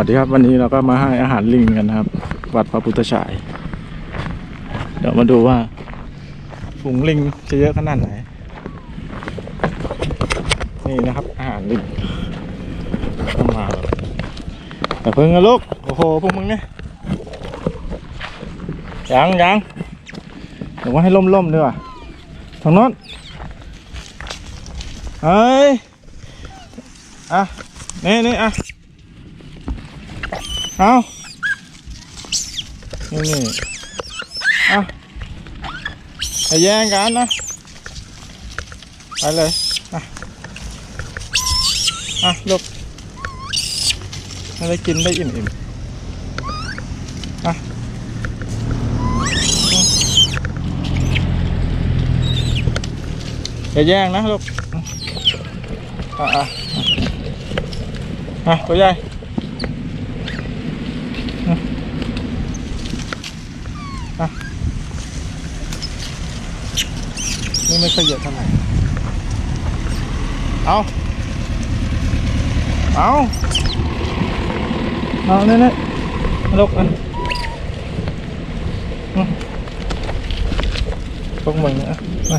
วัสดีครับวันนี้เราก็มาให้อาหารลิงกันนะครับ วัดพระพุทธฉาย เดี๋ยวมาดูว่าฝูงลิงจะเยอะขนาดไหน นี่นะครับ อาหารลิงเข้ามาแต่เพิ่งนะลูกโอ้โหพวกมึงเนี่ยยังยังเดี๋ยวว่าให้ล่มๆดีกว่าทางโน้นเฮ้ยอะนี่นี่อะ เอานี่นี่เอาอย่าแย่งกันนะ ไปเลยอะอะลูกให้ได้กินได้อิ่มอิ่มอะอย่าแย่งนะลูก อะอะอะตัวใหญ่ นี่ไม่ค่อยเยอะเท่าไหร่ เอา เอา เอาเนี่ยเนี่ยลกอะอืมพวกมึงอะมา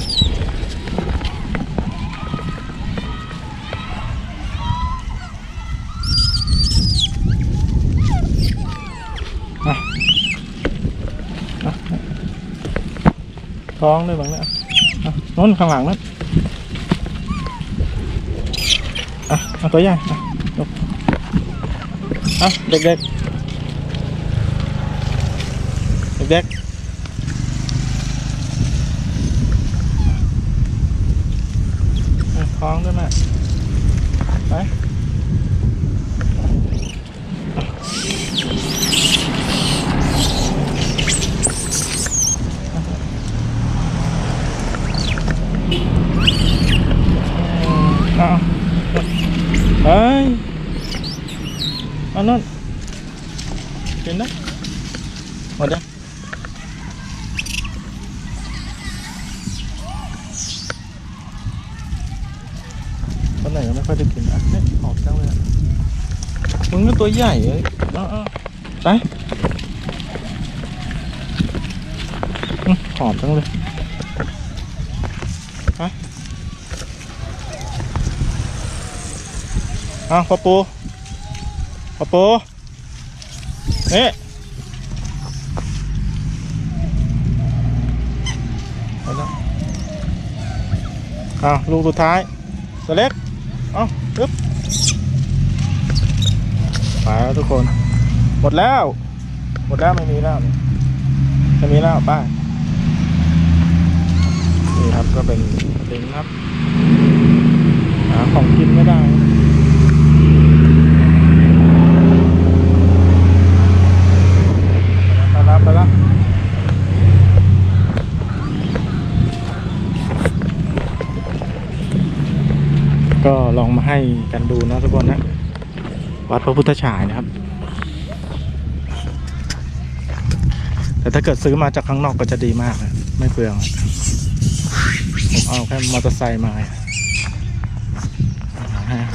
อะอะ ท้องด้วยบ้างเนี่ยน้นข้างหลังนั้นอะเอาตัวใหญ่อะยกอะเด็กเด็กๆอะคล้องด้วยแม่ไปเอาเฮ้ย เอานั่นกินนะหมดยังตอนไหนยังไม่ค่อยได้กินอะเนี่ยหอมจังเลยอะมึงก็ตัวใหญ่เลยเอาเอาไปหอมจังเลยไปเอาพ่อปู่ ปูนี่ไปแล้วเอาลูกสุดท้าย ตัวเล็ก เอาปึ๊บไปแล้วทุกคน หมดแล้ว หมดแล้วไม่มีแล้วไม่มีแล้วไป้านี่ครับก็เป็นลิงครับหาของกินไม่ได้ ไปแล้วไปแล้ว ก็ลองมาให้กันดูนะทุกคนนะ วัดพระพุทธฉายนะครับ แต่ถ้าเกิดซื้อมาจากข้างนอกก็จะดีมากนะไม่เปลืองผมเอาแค่มอเตอร์ไซค์มาให้อาหาร